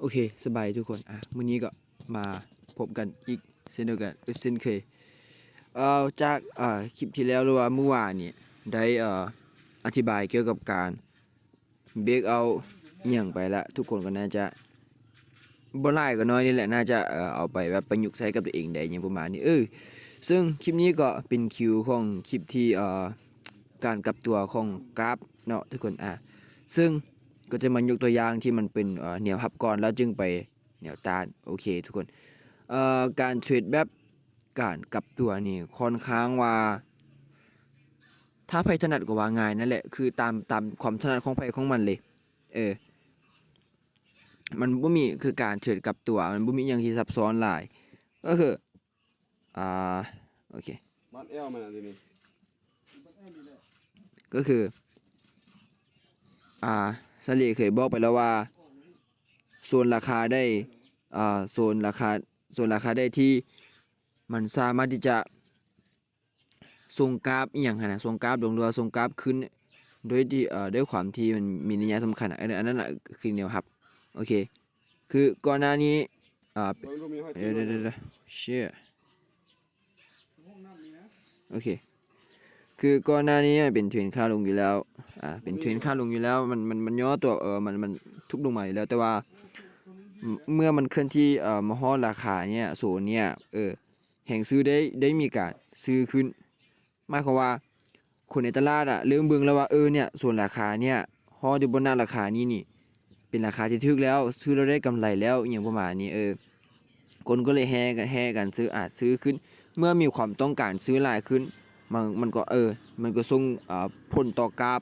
โอเค สบายทุกคน อะมื้อนี้ก็มาพบกันอีกเช่นเดียวกันเช่นเคยเอ่อจากอ่าคลิปที่แล้วหรือว่าเมื่อวานเนี่ยได้เอ่ออธิบายเกี่ยวกับการเบรกเอาเอียงไปละทุกคนก็น่าจะบ่หลายก็น้อยนี่แหละน่าจะเอ่อเอาไปแบบประยุกต์ใช้กับตัวเองได้อย่างประมาณนี้เออซึ่งคลิปนี้ก็เป็นคิวของคลิปที่เอ่อการกลับตัวของกราฟเนาะทุกคนอะซึ่ง ก็จะมายกตัวอย่างที่มันเป็นเหนียวหับก่อนแล้วจึงไปเหนียวตานโอเคทุกคนการเทรดแบบการกลับตัวนี่ค่อนข้างว่า ถ้าไพถนัดก็ว่าง่ายนั่นแหละคือตามตามความถนัดของไพของมันเลย เออ มันบ่มีคือการเทรดกลับตัว มันบ่มีอย่างที่ซับซ้อนหลาย ก็คืออ่าโอเคบ้านเอวมันอะไรนี่ก็คือ อ่า สลีเคยบอกไปแล้วว่าโซนราคาได้อ่าโซนราคาโซนราคาได้ที่มันสามารถที่จะส่งกราฟอย่างหั้นะส่งกราฟลงเรือส่งกราฟขึ้นโดยที่เอ่อด้วยความที่มันมีนัยสำคัญอะอันนั้นอันนั้นน่ะคือแนวครับโอเคคือก่อนหน้านี้อ่าเดี๋ยวเดี๋ยวเดี๋ยวเชี่ยโอเค คือก่อนหน้านี้มันเป็นเทรนค่าลงอยู่แล้ว อ่า เป็นเทรนค่าลงอยู่แล้ว มัน มัน มันย่อตัวเออ มัน มันทุบลงมาอยู่แล้ว แต่ว่า เมื่อมันเคลื่อนที่ เอ่อมาฮอราคาเนี่ยโซนเนี่ย เออ แห่งซื้อได้ ได้มีการซื้อขึ้น หมายความว่า คนในตลาดอะเริ่มเบิ่งแล้วว่า เออ เนี่ยส่วนราคาเนี่ยฮออยู่บนหน้าราคานี้นี่ เป็นราคาที่ถึกแล้ว ซื้อแล้วได้กำไรแล้ว อย่างประมาณนี้ เออ คนก็เลยแห่กัน แห่กันซื้ออาจซื้อขึ้น เมื่อมีความต้องการซื้อหลายขึ้น มันมันก็เออ มันก็ส่งอ่าผลต่อกราฟ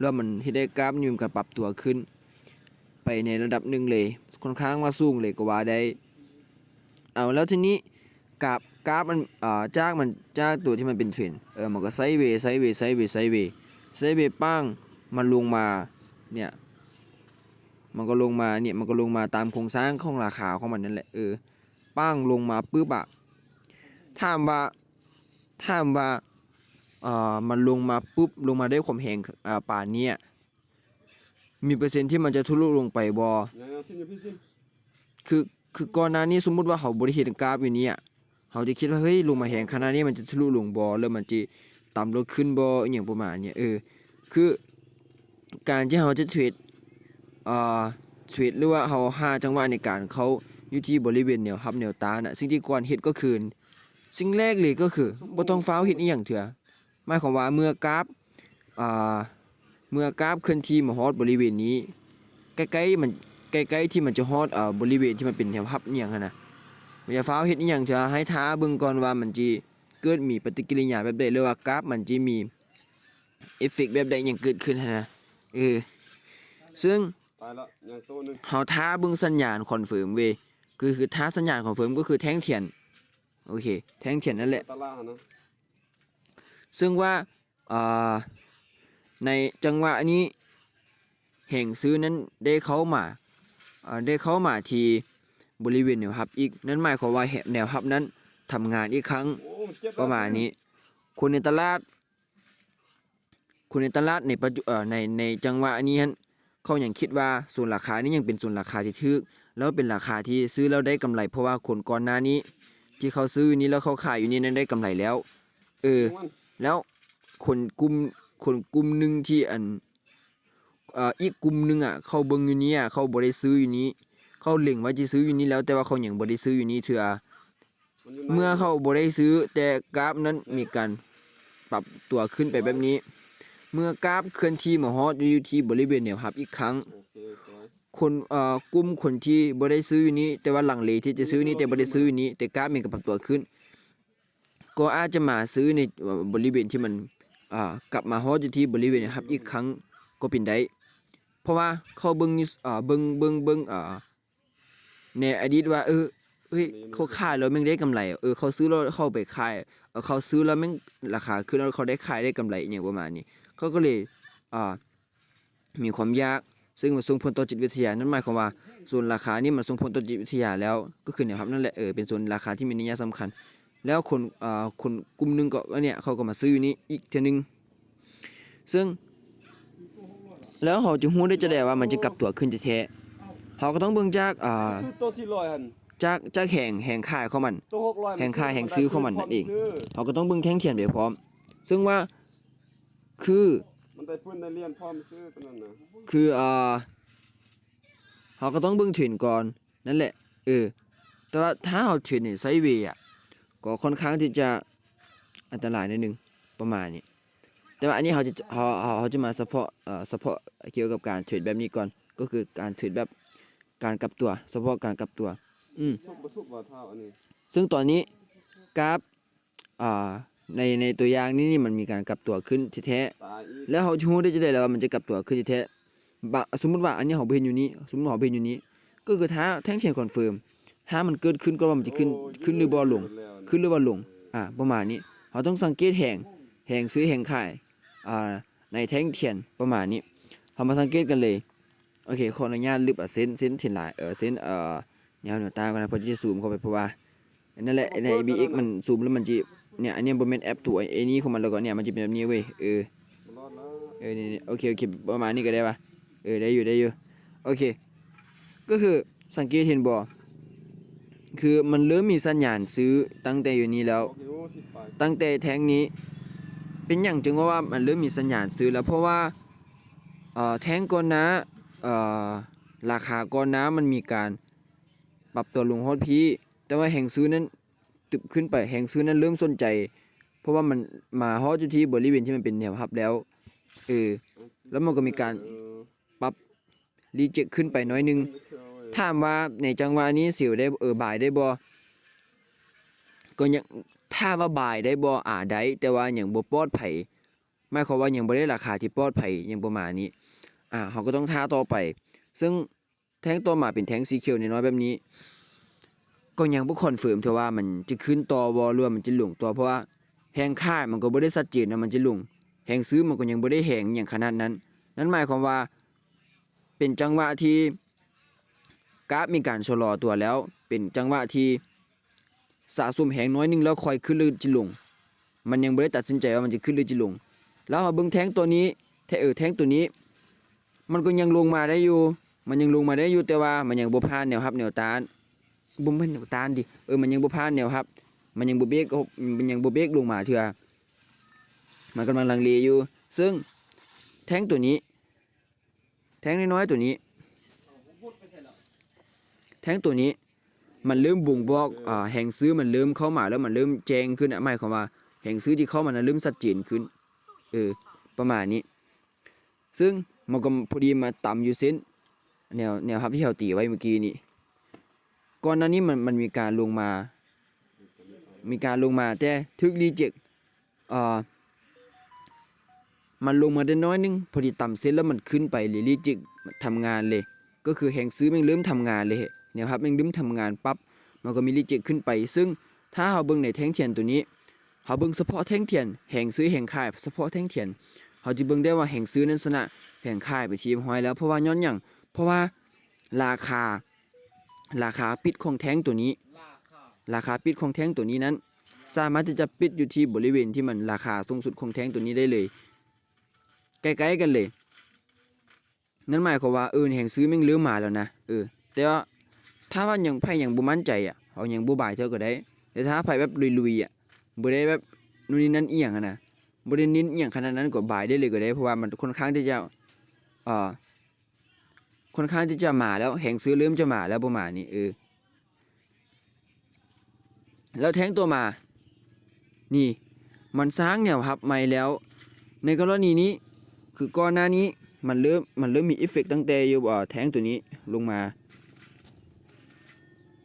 แล้วมันเฮ็ดให้กราฟนี่มันก็ปรับตัวขึ้น ไปในระดับหนึ่งเลย ค่อนข้างว่าสูงเลยก็ว่าได้ เอาแล้วทีนี้กราฟกราฟมันอ่าจากมันจากตัวที่มันเป็นเทรนเออมันก็ไซด์เวย์ไซด์เวย์ไซด์เวย์ไซด์เวย์ไซด์เวย์ปั้งมันลงมาเนี่ยมันก็ลงมาเนี่ยมันก็ลงมาตามโครงสร้างของราคาของมันนั่นแหละเออปั้งลงมาปุ๊บอะถามว่าถามว่า มันลงมาปุ๊บลงมาได้ความแรงป่านเนี้ยมีเปอร์เซ็นต์ที่มันจะทะลุลงไปบอยังยังสิ้นอคือคือก่อนหน้านี้สมมุติว่าเขาบริเหตุกราฟอยู่เนี้ยเขาจะคิดว่าเฮ้ยลงมาแหงขนาดนี้มันจะทะลุลงบอแล้วมันจะต่ำลงขึ้นบออย่างประมาณเนี้ยเออคือการที่เขาจะเทรดอ่าเทรดหรือว่าเขาหาจังหวะในการเขาอยู่ที่บริเวณแนวรับแนวตาน่ะสิ่งที่ควรเฮ็ดก็คือสิ่งแรกเลยก็คือบ่ต้องฟ้าวเฮ็ดอีหยังเถื่อ หมายความว่าเมื่อกราฟเมื่อกราฟเคลื่อนที่มาฮอดบริเวณนี้ ใกล้ๆมันใกล้ๆที่มันจะฮอดอ่าบริเวณที่มันเป็นแถวพับอหย่างนะมันจะฟ้าวเฮ็ดอหย่างเถอะให้ท้าเบิ่งก่อนว่ามันจิเกิดมีปฏิกิริยาแบบใดหรือว่ากราฟมันจิมีเอฟเฟกต์แบบใดอหยังเกิดขึ้นนะเออซึ่งเฮาท้าเบิ่งสัญญาณคอนเฟิร์มเวคือคือท้าสัญญาณคอนเฟิร์มก็คือแท่งเทียนโอเค แท่งเทียนนั่นแหละ ซึ่งว่าาในจังหวะนี้แห่งซื้อนั้นได้เข้ามาาได้เข้ามาที่บริเวณแนวรับอีก นั่นหมายความว่าแนวรับนั้นทำงานอีกครั้งประมาณนี้ คนในตลาด คนในตลาดในปัจจุในในจังหวะนี้ฮันเขาอยังคิดว่าส่วนราคานี้ยังเป็นส่วนราคาที่ถึกแล้วเป็นราคาที่ซื้อแล้วได้กำไร เพราะว่าคนก่อนหน้านี้ ที่เขาซื้ออยู่นี้แล้วเขาขายอยู่นี่นั้นได้กำไรแล้ว เออ แล้วคนกลุ่มคนกลุ่มหนึ่งที่อันอีกกลุ่มหนึ่งอะเขาเบิ่งอยู่นี้อะเขาบ่ได้ซื้ออยู่นี้ เขาเล็งว่าจะซื้ออยู่นี้แล้ว แต่ว่าเขาอยังบ่ได้ซื้ออยู่นี้เถื่อเมื่อเขาบ่ได้ซื้อ แต่กราฟนั้นมีการปรับตัวขึ้นไปแบบนี้ เมื่อกราฟเคลื่อนที่มาฮอดอยู่ที่บริเวณแนวรับอีกครั้งคสวยคนเอ่อกลุ่มคนที่บ่ได้ซื้ออยู่นี้ แต่ว่าหลังเลที่จะซื้อนี้แต่บ่ได้ซื้ออยู่นี้แต่กราฟมีการปรับตัวขึ้น ก็อาจจะมาซื้อในบริเวณที่มันอ่ากลับมาฮอดอยู่ที่บริเวณนะครับอีกครั้งก็เป็นได้เพราะว่าเขาเบิ่งอ่าเบิ่งเบิ่งเบิ่งอ่าในอดีตว่าเออเฮ้ยเขาขายแล้วแม่งได้กำไรเออเขาซื้อแล้วเข้าไปขายเขาซื้อแล้วแม่งราคาขึ้นแล้วเขาได้ขายได้กำไรอย่างประมาณนี้เขาก็เลยอ่ามีความยากซึ่งมันส่งผลต่อจิตวิทยานั่นหมายความว่าส่วนราคานี่มันส่งผลต่อจิตวิทยาแล้วก็คือเนี่ยครับนั่นแหละเออเป็นส่วนราคาที่มีนัยสำคัญ แล้วคนอ่าคนกลุ่มหนึงก็ก็เนี่ยเขาก็มาซื้ออยู่นี่อีกเทื่อนึง ซึ่ง แล้วเขาจะรู้ได้จะได้ว่ามันจะกลับตัวขึ้นแท้ๆเขาก็ต้องเบิ่งจากอ่าซื้อตัวสี่ร้อยหันจากจากแห่งแห่งค่ายของมันตัวหกร้อยแห่งค่ายแห่งซื้อของมันนั่นเองซื้เขาก็ต้องเบิ่งแท่งเทียนไปพร้อม ซึ่งว่าคือมันได้พื้นได้เรียนพร้อมซื้อตัวนั้นนะคืออ่าเขาก็ต้องเบิ่งเทรนก่อนนั่นแหละเออแต่ว่าถ้าเอาเทรนนี่ไซด์เวย์อะ ก็ค่อนข้างที่จะอันตรายนิดนึงประมาณนี้แต่ว่าอันนี้เขาจะเขาเขาเขาจะมาเฉพาะเอ่อเฉพาะเกี่ยวกับการเทรดแบบนี้ก่อน ก็คือการเทรดแบบการกลับตัวเฉพาะการกลับตัว อืมสุกบ่สุกบ่เท่าอันนี้ซึ่งตอนนี้กราฟอ่าในในตัวอย่างนี้นี่มันมีการกลับตัวขึ้นแท้ๆตายอีกแล้วเขาชูได้จะได้แล้วว่ามันจะกลับตัวขึ้นที่แท้บะสมมุติว่าอันนี้เขาเป็นอยู่นี้ สมมุติเขาเป็นอยู่นี้ ก็คือถ้าแท่งเทียนคอนเฟิร์ม ถ้ามันเกิดขึ้นก็ว่ามันจะขึ้นโอ้ขึ้นหรือบ่ลงแล้วะขึ้นหรือบ่ลง อ่า ประมาณนี้เขาต้องสังเกตแห่งแห่งซื้อแห่งขาย อ่า ในแท่งเทียนประมาณนี้เขามาสังเกตกันเลย โอเค ขออนุญาตลึบอะเส้นเส้นเทียนหลาย เออเส้นเอ่อแนวหน้าตากันนะเพอจะซูมเข้าไปเพราะว่าอันนั่นแหละใน BX มันซูมแล้วมันจะเนี่ยอันเนี้ยบ่แม่นแอปตัวไอ้นี้ของมันแล้วก็เนี่ยมันจะเป็นแบบนี้เว้ยเออรอดแล้วเออนี่นี่โอเคโอเคประมาณนี้ก็ได้ปะเออได้อยู่ได้อยู่โอเค ก็คือสังเกตเห็นบ่ คือมันเริ่มมีสัญญาณซื้อตั้งแต่อยู่นี้แล้ว ตั้งแต่แท้งนี้ เป็นอย่างจึงว่ามันเริ่มมีสัญญาณซื้อแล้วเพราะว่าเอ่อแท้งก่อนนะเอ่อราคาก่อนนะมันมีการปรับตัวลงฮอดพีแต่ว่าแห่งซื้อนั้นตึบขึ้นไปแห่งซื้อนั้นเริ่มสนใจ เพราะว่ามันมาฮอดอยู่ที่บริเวณที่มันเป็นแนวพับแล้วเออแล้วมันก็มีการเออรีเจ็คขึ้นไปน้อยนึง ถามว่าในจังหวะนี้สิวได้เออบ่ายได้บ่ก็ยังถ้าว่าบ่ายได้บ่อ่าได้แต่ว่ายังบ่ปลอดภัยหมายความว่ายังบ่ได้ราคาที่ปลอดภัยยังประมาณนี้ อ่าเขาก็ต้องท่าต่อไป ซึ่งแท้งตัวมาเป็นแท้งสีเขียวน้อยแบบนี้ ก็ยังบ่คอนเฟิร์มเท่าว่ามันจะขึ้นต่อบ่หรือว่ามันจะหลงต่อเพราะว่าแหงค่ามันก็บ่ได้ชัดเจนว่ามันจะลงแหงซื้อมันก็ยังบ่ได้แหงอย่างขนาดนั้น นั่นหมายความว่าเป็นจังหวะที่ กราฟมีการชะลอตัวแล้ว เป็นจังหวะที่สะสมแหงน้อยนึงแล้วค่อยขึ้นหรือจะลง มันยังบ่ได้ตัดสินใจว่ามันจะขึ้นหรือจะลง แล้วเอาบิ่งแท้งตัวนี้แท้เออแท้งตัวนี้ มันก็ยังลงมาได้อยู่ มันยังลงมาได้อยู่แต่ว่ามันยังบ่ผ่านแนวครับแนวต้านบ่แม่นแนวต้านดิเออมันยังบ่ผ่านแนวครับ มันยังบ่เบรกมันยังบ่เบรกลงมาเถื่อมันกำลังลังเลอยู่ ซึ่งแท้งตัวนี้ แท้งน้อยๆตัวนี้ แท้งตัวนี้ มันเริ่มบ่งบอกอ่าแห่งซื้อมันเริ่มเข้ามาแล้วมันเริ่มแจ้งขึ้นอะหมายความว่าแห่งซื้อที่เข้ามานั้นเริ่มชัดเจนขึ้นเออประมาณนี้ ซึ่งมันก็พอดีมาต่ำอยู่เส้นแนวแนวครับที่เราตีไว้เมื่อกี้นี่ก่อนหน้านี้มันมันมีการลงมา มีการลงมาแต่ทึกรีเจ็คอ่ามันลงมาได้น้อยนึงพอดีต่ำเส้นแล้วมันขึ้นไปเลยรีเจ็คทำงานเลย ก็คือแห่งซื้อแม่งเริ่มทำงานเลยเนี่ยครับม่งเริ่มทำงานปั๊บมันก็มีรีเจ็คขึ้นไป ซึ่งถ้าเราเบิ่งในแท่งเทียนตัวนี้เราเบิ่งเฉพาะแท่งเทียนแห่งซื้อแห่งขายเฉพาะแท่งเทียนเราจะเบิ่งได้ว่าแห่งซื้อนั้นชนะแห่งขายไปทีมห้อยแล้วเพราะว่าย้อนหยังเพราะว่าราคา ราคาปิดของแท่งตัวนี้ ราคาปิดของแท่งตัวนี้นั้น สามารถที่จะปิดอยู่ที่บริเวณที่มันราคาสูงสุดของแท่งตัวนี้ได้เลย ใกล้ๆกันเลย นั่นหมายความว่าเออแห่งซื้อแม่งเริ่มมาแล้วนะเออแต่ว่า ถ้าว่ายังไพ่ยังบ่มั่นใจอะเอายังบ่บายเท่าก็ได้ แต่ถ้าไพ่แบบลุยๆอะบ่ได้แบบนู่นนี่นั่นอียงนะบ่ได้เน้นอียงขนาดนั้นก็บายได้เลยก็ได้เพราะว่ามันค่อนข้างที่จะเอ่อค่อนข้างที่จะมาแล้วแห่งซื้อเริ่มจะมาแล้วประมาณนี้เออแล้วแท้งตัวมา นี่ มันสร้างแนวรับใหม่แล้ว ในกรณีนี้คือก่อนหน้านี้มันเริ่มมันเริ่มมีเอฟเฟกต์ตั้งแต่อยู่เอ่อแท้งตัวนี้ลงมา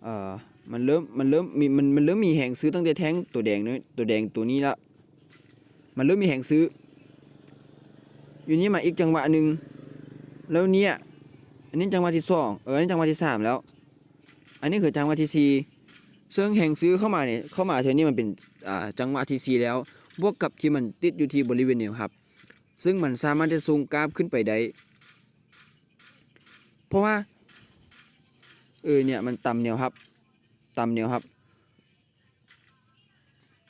เอ่อมันเริ่มมันเริ่มมีมันมันเริ่มมีแหงซื้อตั้งแต่แท้งตัวแดงเนยตัวแดงตัวนี้ละมันเริ่มมีแหงซื้อ อยู่นี้มาอีกจังหวะหนึ่งแล้วเนี่ยอันนี้จังหวะที่สองเอออันนี้จังหวะที่สามแล้ว อันนี้คือจังหวะที่สี่ซึ่งแหงซื้อเข้ามาเนี่ยเข้ามาเท่านี้มันเป็นอ่าจังหวะที่สี่แล้วบวกกับที่มันติดอยู่ที่บริเวณนี้ครับ ซึ่งมันสามารถจะสูงกราฟขึ้นไปได้เพราะว่า เออเนี่ยมันต่ำแนวครับต่ำแนวครับ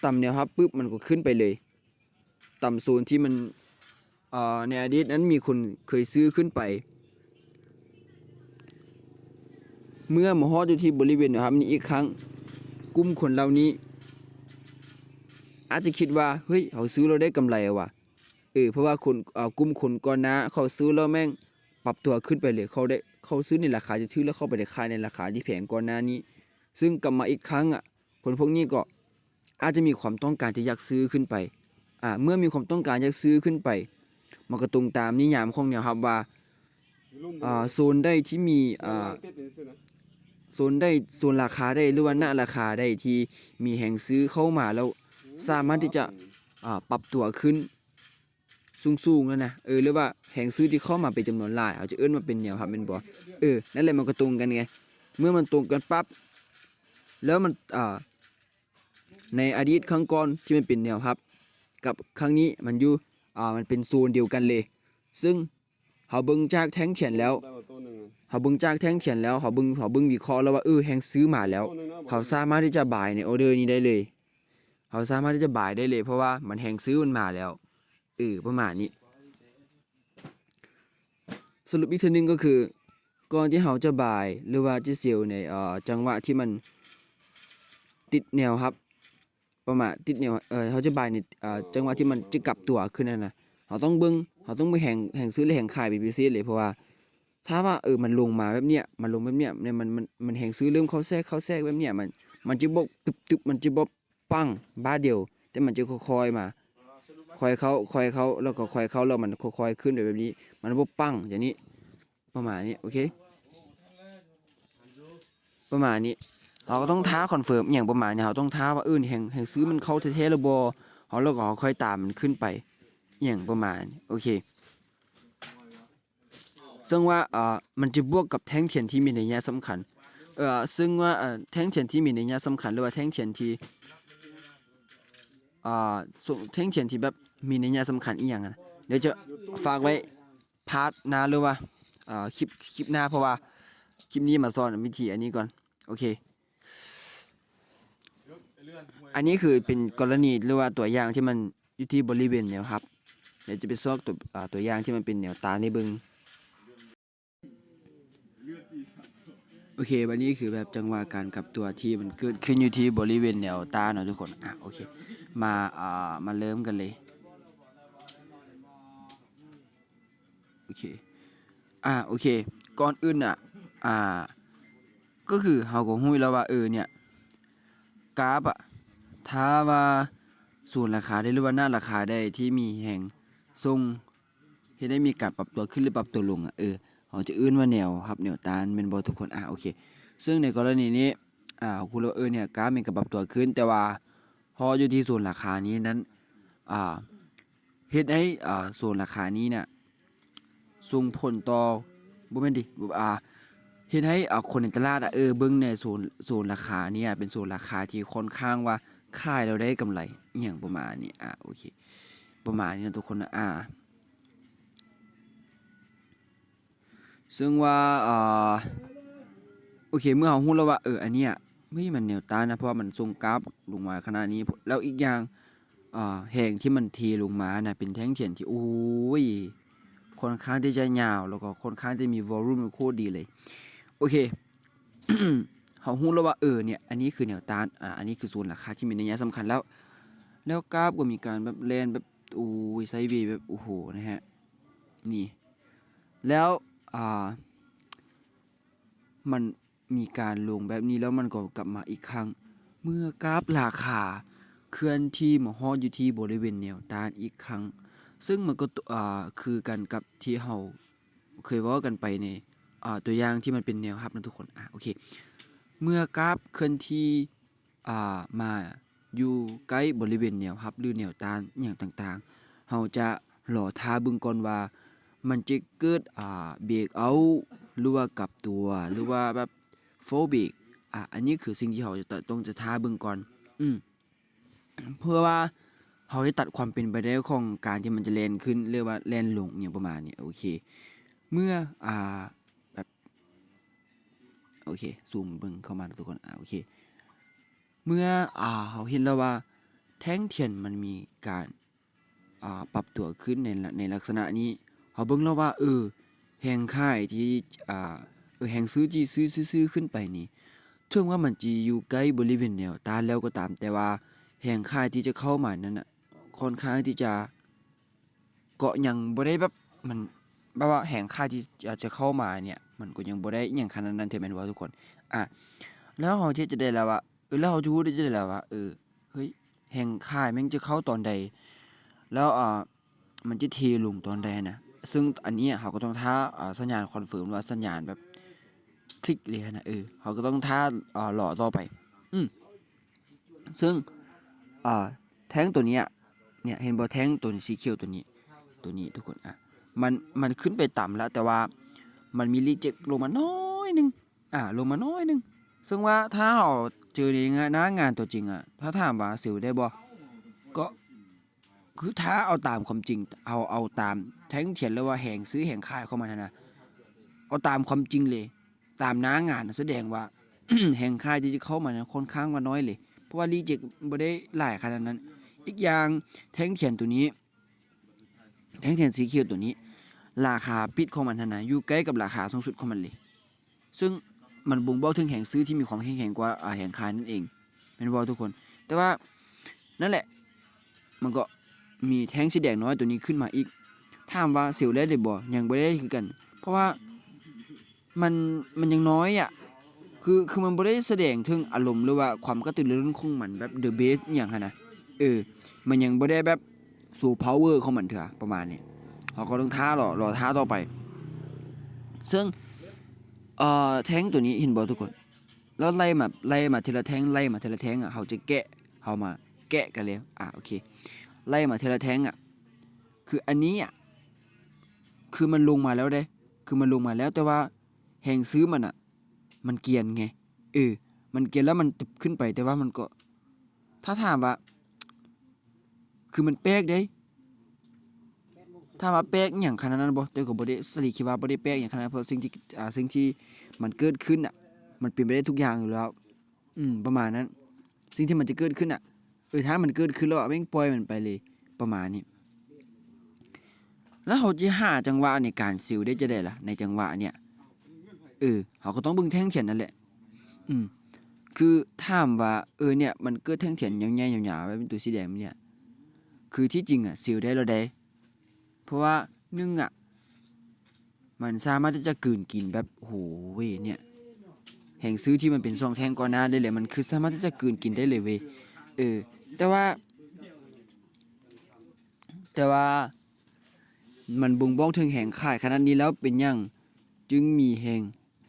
ต่ำแนวครับปุ๊บมันก็ขึ้นไปเลย ต่ำโซนที่มันในอดีตนั้นมีคนเคยซื้อขึ้นไป เมื่อมาฮอดอยู่ที่บริเวณนะครับนี่อีกครั้งกลุ่มคนเหล่านี้ อาจจะคิดว่าเฮ้ยเขาซื้อเราได้กำไรว่ะเออเพราะว่าคนกลุ่มคนก่อนหน้าเขาซื้อแล้วแม่งปรับตัวขึ้นไปเลยเขาได้ เขาซื้อในราคาที่ถือแล้วเข้าไปได้ขายในราคาที่แพงก่อนหน้านี้ ซึ่งกลับมาอีกครั้งอะคนพวกนี้ก็อาจจะมีความต้องการที่อยากซื้อขึ้นไปอ่าเมื่อมีความต้องการอยากซื้อขึ้นไป มันก็ตรงตามนิยามของเนี่ยครับว่าอ่าโซนได้ที่มีอ่าโซนได้โซนราคาได้หรือว่าหน้าราคาได้ที่มีแห่งซื้อเข้ามาแล้ว สามารถที่จะอ่าปรับตัวขึ้น สูงๆแล้วนะเออหรือว่าแห่งซื้อที่เข้ามาเป็นจำนวนหลายเขาจะเอิ้นว่าเป็นแนวครับเป็นบ่เออนั่นแหละมันก็ตรงกันไงเมื่อมันตรงกันปั๊บแล้วมันอ่าในอดีตครั้งก่อนที่มันเป็นแนวครับ กับครั้งนี้มันอยู่อ่ามันเป็นโซนเดียวกันเลย ซึ่งเขาเบิ่งจากแท่งเถียนแล้วเขาเบิ่งจากแท่งเถียนแล้วเขาเบิ่งเขาเบิ่งวิเคราะห์แล้วว่าเออแห่งซื้อมาแล้วเขาสามารถที่จะบ่ายในออเดอร์นี้ได้เลยเขาสามารถที่จะบ่ายได้เลย เพราะว่ามันแหงซื้อมันมาแล้ว เออประมาณนี้ สรุปอีกทีนึงก็คือ ก่อนที่เขาจะบ่ายหรือว่าจะเซลในเอ่อจังหวะที่มันติดแนวครับ ประมาณติดแนวเออเขาจะบ่ายในเอ่อจังหวะที่มันจะกลับตัวขึ้นนั่นนะเขาต้องเบิ้งเขาต้องไปแห่งแห่งซื้อและแห่งขายเป็นพิเศษเลยเพราะว่าถ้าว่าเออมันลงมาแบบเนี้ยมันลงแบบเนี้ยเนี่ยมันมันมันแห่งซื้อเริ่มเข้าแทรกเข้าแทรกแบบเนี้ยมันมันจะบกตึบตึบมันจะบกปังบ้าเดียว แต่มันจะค่อยๆมา คอยเขาคอยเขาแล้วก็คอยเขาแล้วมันค่อยๆขึ้นแบบนี้ มันบกปั้งอย่างนี้ ประมาณนี้โอเค ประมาณนี้เราก็ต้องท้าคอนเฟิร์มอย่างประมาณนี้เราต้องท้าว่าเออแห่งแห่งซื้อมันเข้าเท่ๆแล้วบอเขาแล้วก็ค่อยตามมันขึ้นไป อย่างประมาณนี้โอเคซึ่งว่าเอ่อมันจะบวกกับแท่งเทียนที่มีนัยยะสำคัญเอ่อซึ่งว่าเอ่อแท่งเทียนที่มีนัยยะสำคัญหรือว่าแท่งเทียนที่อ่าส่งแท่งเทียนที่แบบ มีในยะสำคัญอีกอย่างนะเดี๋ยวจะฝากไว้พาร์ทหน้าหรือว่าคลิปคลิปหน้าเพราะว่าคลิปนี้มาสอนวิธีอันนี้ก่อน โอเค อันนี้คือเป็นกรณีหรือว่าตัวอย่างที่มันอยู่ที่บริเวณแนวครับ เดี๋ยวจะไปซอกตัวตัวอย่างที่มันเป็นแนวตาในบิงโอเควันนี้คือแบบจังหวะการกลับตัวที่มันเกิดขึ้นอยู่ที่บริเวณแนวตาเนาะทุกคน อะโอเค มาอ่ามาเริ่มกันเลย เคอะโอเค ก่อนอื่นอะอ่าก็คือเฮาก็ฮู้แล้วว่าเออเนี่ยกราฟอะถ้าว่าส่วนราคาได้หรือว่าหน้าราคาได้ที่มีแห่งทรงเฮ็ดให้มีการปรับตัวขึ้นหรือปรับตัวลงอะเออเขาจะอื้นว่าแนวครับแนวต้านเป็นบอทุกคนอะโอเค ซึ่งในกรณีนี้อ่าคุณเราเออเนี่ยกราฟมันก็ปรับตัวขึ้น แต่ว่าพออยู่ที่ส่วนราคานี้นั้นอ่าเฮ็ดให้อ่าส่วนราคานี้เนี่ย ส่งผลต่อบ่แม่นดิอ่าเฮ็ดให้อ่าคนในตลาดอะเออเบิ่งในโซนโซนราคาเนี่ยเป็นโซนราคาที่ค่อนข้างว่าขายเราได้กำไรอย่างประมาณนี้อะโอเค ประมาณนี้นะทุกคนนะอ่าซึ่งว่าอ่าโอเคเมื่อเรารู้แล้วว่าเอออันเนี้ยไม่มันแนวต้านนะเพราะว่ามันทรงกราฟลงมาขนาดนี้แล้วอีกอย่างอ่าแห่งที่มันเทลงมานะเป็นแท่งเทียนที่โอ้ย ค่อนข้างที่จะยาว แล้วก็ค่อนข้างที่มีวอลลุ่มโคตรดีเลย โอเคเขารู้แล้วว่าเออเนี่ยอันนี้คือแนวต้านอ่าอันนี้คือส่วนราคาที่มีนัยสำคัญแล้ว แล้วกราฟก็มีการแบบแลนแบบโอ้ยไซด์เวย์แบบโอ้โหนะฮะนี่แล้วอ่ามันมีการลงแบบนี้แล้วมันก็กลับมาอีกครั้ง เมื่อกราฟราคาเคลื่อนที่มาฮอดอยู่ที่บริเวณแนวต้านอีกครั้ง ซึ่งมันก็อ่าคือกันกับที่เฮาเคยว่ากันไปในอ่าตัวอย่างที่มันเป็นแนวรับนะทุกคนอะโอเค เมื่อกราฟเคลื่อนที่อ่ามาอยู่ใกล้บริเวณแนวรับหรือแนวต้านอย่างต่างๆเฮาจะรอทาเบิ่งก่อนว่ามันจะเกิดอ่าเบรกเอาหรือว่ากลับตัวหรือว่าแบบโฟเบรกอะอันนี้คือสิ่งที่เราจะต้องจะท้าเบิ่งก่อน อืมเพื่อว่า เราได้ตัดความเป็นไปได้ของการที่มันจะแลนขึ้นเรียกว่าแลนลงอย่างประมาณนี้โอเค เมื่ออ่าแบบโอเคซูมเบิ่งเข้ามาทุกคนอ่าโอเค เมื่ออ่าเราเห็นแล้วว่า แท่งเทียนมันมีการอ่าปรับตัวขึ้นในในลักษณะนี้เขาเบิ่งแล้วว่าเออแห่งค่ายที่อ่าเออแห่งซื้อจีซื้อซื้อขึ้นไปนี่ถึงว่ามันจีอยู่ใกล้บริเวณแนวตาแล้วก็ตามแต่ว่าแห่งค่ายที่จะเข้ามานั้นน่ะ ค่อนข้างที่จะเกาะยังบ่ได้แบบมันแบบว่าแห่งค่าที่จะจะเข้ามาเนี่ยมันก็ยังบ่ได้อย่างขนาดนั้นเท่าแม่นบ่ทุกคนอะแล้วเราที่จะได้แล้วว่าเออแล้วเราจะรู้ได้จะได้แล้วว่าเออเฮ้ยแห่งค่ายแม่งจะเข้าตอนใด แล้วอ่ามันจะเทลงตอนใดนะซึ่งอันนี้เขาก็ต้องท่าสัญญาณคอนเฟิร์มว่าสัญญาณแบบคลิกเลยนะเออเขาก็ต้องท่าหล่อต่อไป อืมซึ่งแท้งตัวเนี้ย เนี่ยเห็นบอแท้งตัวสีเขียวตัวนี้ ตัวนี้ทุกคนอะมันมันขึ้นไปต่ำแล้ว แต่ว่ามันมีรีเจ็คลงมาน้อยหนึงอ่าลงมาน้อยหนึงซึ่งว่าถ้าเราเจอในงานหน้างานตัวจริงอะถ้าถามว่าสิวได้บ่ก็คือถ้าเอาตามความจริง เอาเอาตามแท้งเถียนเลยว่าแห่งซื้อแห่งขายเข้ามานะนะเอาตามความจริงเลย ตามหน้างานแสดงว่าแห่งค่ายที่จะเข้ามานะค่อนข้างว่าน้อยเลย เพราะว่ารีเจ็คบ่ได้หลายขนาดนั้น อีกอย่างแท่งเทียนตัวนี้ แท่งเทียนสีเขียวตัวนี้ ราคาปิดของมันนะนะอยู่ใกล้กับราคาสูงสุดของมันเลย ซึ่งมันบ่งบอกถึงแห่งซื้อที่มีความแข็งแกร่งกว่าแห่งขายนั่นเองเป็นบอกทุกคน แต่ว่านั่นแหละมันก็มีแท่งสีแดงน้อยตัวนี้ขึ้นมาอีกถามว่าเสียวได้หรือบ่ยังบ่ได้คือกัน เพราะว่ามันมันยังน้อยอะคือคือมันบ่ได้แสดงถึงอารมณ์หรือว่าความกระตือรือร้นของมันแบบเดอะเบสอย่างนะ เออ มันยังบ่ได้แบบสู่ power ของมันเถอะประมาณนี้เขาก็ต้องท้ารอรอท้าต่อไป ซึ่งเอ่อแท้งตัวนี้เห็นบ่ทุกคน แล้วไล่มาไล่มาทีละแท้งไล่มาทีละแท้งอะเขาจะแกะเขามาแกะกันแล้วอะโอเค ไล่มาทีละแท้งอะคืออันนี้อะคือมันลงมาแล้วเด้ คือมันลงมาแล้วแต่ว่าแหงซื้อมันอะ มันเกียนไงเออมันเกียนแล้วมันตึบขึ้นไปแต่ว่ามันก็ ถ้าถามว่า คือมันแปลกเด้ถ้ามว่าแปลกอย่างขนาดนั้นบ่แต่ก็บ่ได้สลีคิดว่าบ่ได้แปลกอย่างขนาดนั้นเพราะสิ่งที่อ่าสิ่งที่มันเกิดขึ้นอะ มันเป็นไปได้ทุกอย่างอยู่แล้ว อืมประมาณนั้น สิ่งที่มันจะเกิดขึ้นอะเออถ้ามันเกิดขึ้นแล้วอะแม่งปล่อยมันไปเลยประมาณนี้แล้วเขาจะหาจังหวะในการซิลได้จะได้ล่ะ ในจังหวะเนี่ยเออเขาก็ต้องบิ่งแท่งเขียนนั่นแหละ อืม คือถามว่า เออเนี่ย มันเกิดแท่งเขียนยาวๆยาวๆไว้เป็นตัวสีแดงเนี่ย คือที่จริงอะซิลได้แล้วได้เพราะว่านึ่งอะ มันสามารถที่จะกืนกินแบบโหเว้ยเนี่ย แห่งซื้อที่มันเป็นซองแท่งก่อนหน้าได้เลยมันคือสามารถที่จะกืนกินได้เลยเว้ยเออ แต่ว่า แต่ว่า มันบ่งบอกถึงแห่งขายขนาดนี้แล้วเป็นยังจึงมีแห่ง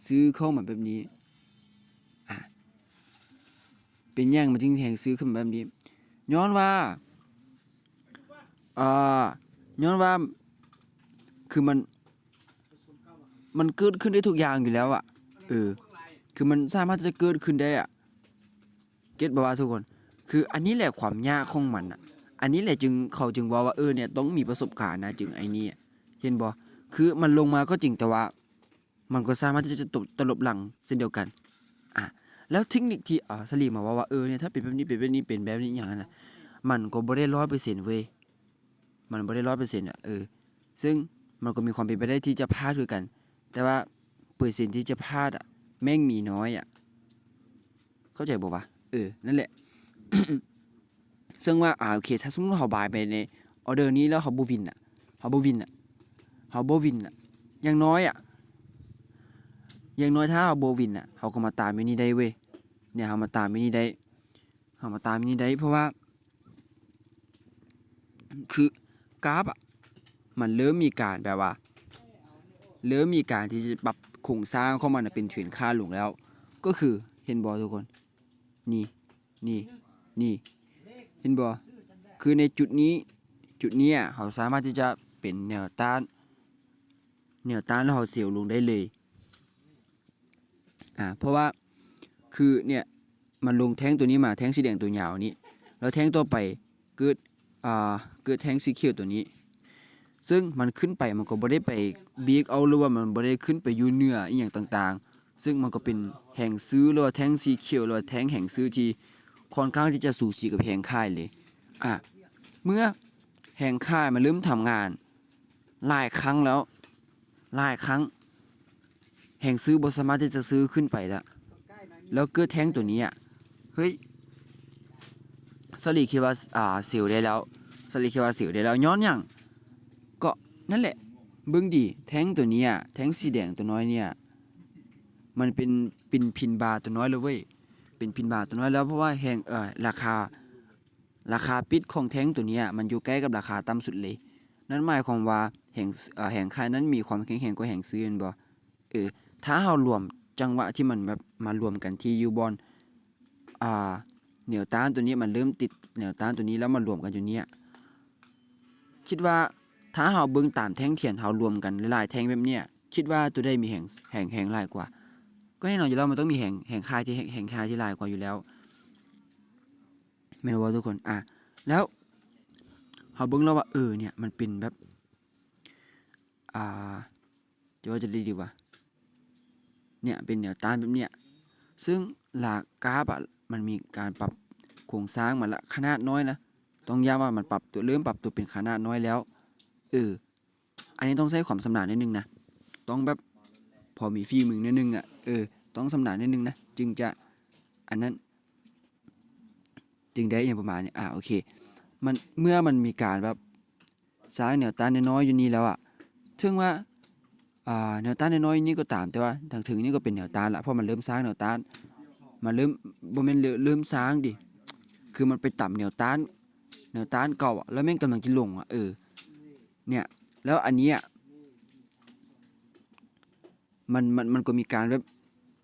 ซื้อเข้ามาแบบนี้อะเป็นยังมันจึงแห่งซื้อขึ้นแบบนี้ย้อนว่า อ่าย้อนว่า คือมัน มันเกิดขึ้นได้ทุกอย่างอยู่แล้วอะเออ คือมันสามารถจะเกิดขึ้นได้อะเก็ตบ่ว่าทุกคน คืออันนี้แหละความยากของมันอะอันนี้แหละจึงเขาจึงว่าว่าเออเนี่ยต้องมีประสบการณ์นะจึงไอ้นี่เห็นบ่คือมันลงมาก็จริงแต่ว่า มันก็สามารถที่จะตบตลบหลังเช่นเดียวกันอะแล้วเทคนิคที่อ่าสลีมาว่าว่าเออเนี่ยถ้าเป็นแบบนี้เป็นแบบนี้เป็นแบบนี้อย่างนั้นน่ะมันก็บ่ได้ร้อยเปอร์เซ็นต์เว้ย มันบ่ได้ร้อยเปอร์เซ็นต์อะเออซึ่งมันก็มีความเป็นไปได้ที่จะพลาดคือกัน แต่ว่าเปอร์เซ็นต์ที่จะพลาดอะแม่งมีน้อยอะเข้าใจบ่วะเออนั่นแหละ ซึ่งว่าอ่าโอเค ถ้าสมมติเขาบายไปในออเดอร์นี้แล้วเขาบ่วินอะเขาบ่วินอะเขาบ่วินอะอย่างน้อยอะอย่างน้อยถ้าเขาบ่วินอะเขาก็มาตามอยู่นี่ได้เว้ยเนี่ยเขามาตามอยู่นี่ได้เขามาตามอยู่นี่ได้เพราะว่า คือ กราฟอะมันเริ่มมีการแบบว่า เริ่มมีการที่จะปรับโครงสร้างของมันเป็นเทรนค่าลงแล้ว ก็คือเห็นบอทุกคน นี่นี่นี่เห็นบอคือในจุดนี้จุดนี้ยเขาสามารถที่จะเป็นแนวต้านแนวต้านแล้วเขาเสียวลงได้เลยอ่าเพราะว่าคือเนี่ยมันลงแท่งตัวนี้มาแท่งสีแดงตัวยาวนี้ แล้วแท่งตัวไปเกิด เกิดแท่งสีเขียวตัวนี้ ซึ่งมันขึ้นไปมันก็บ่ได้ไปบีกเอาหรือว่ามันบ่ได้ขึ้นไปอยู่เนืออีหยังต่างๆ ซึ่งมันก็เป็นแห่งซื้อหรือว่าแท่งสีเขียวหรือว่าแท่งแห่งซื้อที่ค่อนข้างที่จะสูสีกับแห่งค่ายเลยอะเมื่อแห่งค่ายมันเริ่มทำงานหลายครั้งแล้วหลายครั้ง แห่งซื้อบ่สามารถที่จะซื้อขึ้นไปละแล้วเกิดแทงตัวนี้อะเฮ้ย ลีคิดว่าอ่าสิวได้แล้วสลีคิดว่าสิวได้แล้วย้อนหยังก็นั่นแหละเบิ่งดีแท้งตัวนี้อะแท้งสีแดงตัวน้อยเนี่ย มันเป็นเป็นพินบาตัวน้อยเลยเว้ยเป็นพินบาตัวน้อยแล้วเพราะว่าแห่งเออราคา ราคาปิดของแท้งตัวนี้มันอยู่ใกล้กับราคาต่ำสุดเลย นั่นหมายความว่าแห่งเออแห่งค่ายนั้นมีความแข็งแกร่งกว่าแห่งซื้อแม่นบ่เออถ้าเรารวมจังหวะที่มันแบบมารวมกันที่ยูบอลอ่า เหนียวต้านตัวนี้มันเริ่มติดเหนียวต้านตัวนี้แล้วมารวมกันอยู่เนี้ยคิดว่าถ้าเราเบิ่งตามแท่งเทียนเรารวมกันหลายๆแท่งแบบเนี้ยคิดว่าตัวได้มีแห่งแห่งแห่งหลายกว่า ก็แน่นอนอยู่แล้วมันต้องมีแห่งแห่งค่ายที่แห่งแห่งค่ายที่หลายกว่าอยู่แล้วไม่รู้ว่าทุกคนอะแล้วเราเบิ่งแล้วว่าเออเนี่ยมันเป็นแบบอ่าจะว่าจะดีดีวะเนี่ยเป็นแนวต้านแบบเนี้ยซึ่งหลักกราฟอะ มันมีการปรับโครงสร้างมาละขนาดน้อยนะต้องย้ำว่ามันปรับตัวเริ่มปรับตัวเป็นขนาดน้อยแล้วเอออันนี้ต้องใช้ความสำนาญนิดนึงนะต้องแบบพอมีฝีมือนิดนึงอะเออต้องสำนาญนิดนึงนะจึงจะอันนั้น จึงได้อย่างประมาณนี้อ่าโอเคมันเมื่อมันมีการแบบสร้างแนวต้านน้อยอยู่นี่แล้วอะถึงว่าอ่าแนวต้านน้อยนี่ก็ตามแต่ว่าทางถึงนี่ก็เป็นแนวต้านละเพราะมันเริ่มสร้างแนวต้าน มันเริ่มบ่แม่นเริ่มเริ่มสร้างดิ คือมันไปต่ำแนวต้านแนวต้านเก่าอะแล้วแม่งกำลังจะลงอะเออ เนี่ย แล้วอันนี้ยมันมันมันก็มีการแบบ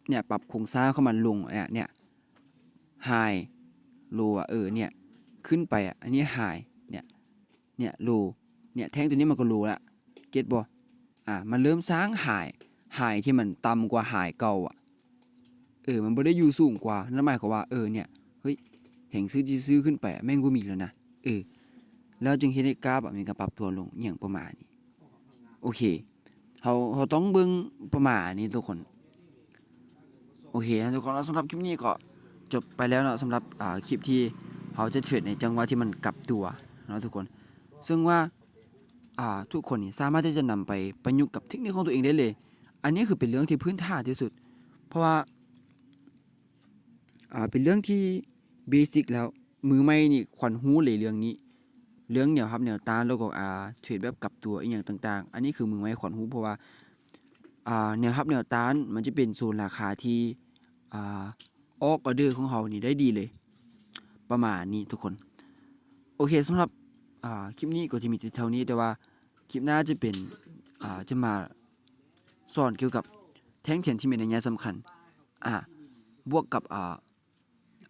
เนี่ยปรับโครงสร้างเข้ามาลงเนี่ยเนี่ยไฮโลอะเออเนี่ยขึ้นไปอะอันนี้ไฮเนี่ยเนี่ยโลเนี่ยแท่งตัวนี้มันก็โลละเก็ตบ่อ่ามันเริ่มสร้างหายหายที่มันต่ำกว่าหายเก่าอะ เออมันบ่ได้อยู่สูงกว่านั่นหมายความว่าเออเนี่ยเฮ้ยแห่งซื้อที่ซื้อขึ้นไปแม่งบ่มีแล้วนะเออแล้วจึงเฮ็ดให้กราฟมีการปรับตัวลงอย่างประมาณนี้โอเคเฮาเฮาต้องเบิ่งประมาณนี้ทุกคนโอเคทุกคนแล้วสำหรับคลิปนี้ก็จบไปแล้วเนาะสำหรับอ่าคลิปที่เขาจะเทรดในจังหวะที่มันกลับตัวเนาะทุกคน ซึ่งว่าอ่าทุกคนนี่สามารถที่จะนำไปประยุกต์กับเทคนิคของตัวเองได้เลย อันนี้คือเป็นเรื่องที่พื้นฐานที่สุด เพราะว่า อ่าเป็นเรื่องที่เบสิกแล้ว มือใหม่นี่ขวัญหูเลยเรื่องนี้ เรื่องแนวครับแนวตานแล้วก็อ่าเทรดแบบกลับตัวอีกอย่างต่าง ๆ อันนี้คือมือใหม่ขวัญหูเพราะว่าอ่าแนวครับแนวตานมันจะเป็นโซนราคาที่อ่าออกออเดอร์ของเขานี่ได้ดีเลย ประมาณนี้ทุกคน โอเคสำหรับอ่าคลิปนี้ก็จะมีเท่านี้แต่ว่าคลิปหน้าจะเป็นอ่าจะมาสอนเกี่ยวกับแท่งเทียนที่มีนัยยะสำคัญอ่าบวกกับอ่า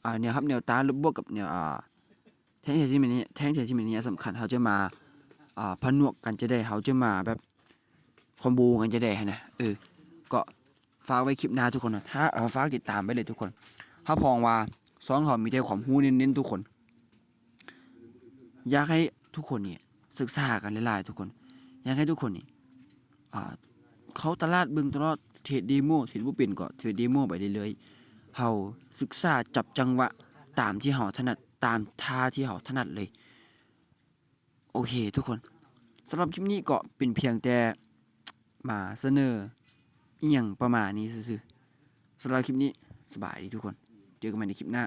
อ่าแนวครับแนวต้านหรือบวกกับแนวอ่าแท่งเทียนที่มีนัยแท่งเทียนที่มีนัยยะสำคัญเขาจะมาอ่าผนวกกันจะได้เขาจะมาแบบคอมโบกันจะได้นะเออก็ฝากไว้คลิปหน้าทุกคนนะถ้าเออฝากติดตามไปเลยทุกคน ถ้าพองว่าสอนเขามีแต่ความรู้เน้นๆทุกคน อยากให้ทุกคนนี่ศึกษากันหลายๆทุกคน อยากให้ทุกคนนี่อ่าเขาตลาดบิ่งตลอดเทรดเดโมเทรดบ่เป็นก็เทรดเดโมไปเรื่อยๆ เฮาศึกษาจับจังหวะตามที่เฮาถนัดตามท่าที่เฮาถนัดเลย โอเคทุกคนสำหรับคลิปนี้ก็เป็นเพียงแต่มาเสนออีหยังประมาณนี้ซื่อๆสำหรับคลิปนี้สบายดีทุกคน เจอกันใหม่ในคลิปหน้า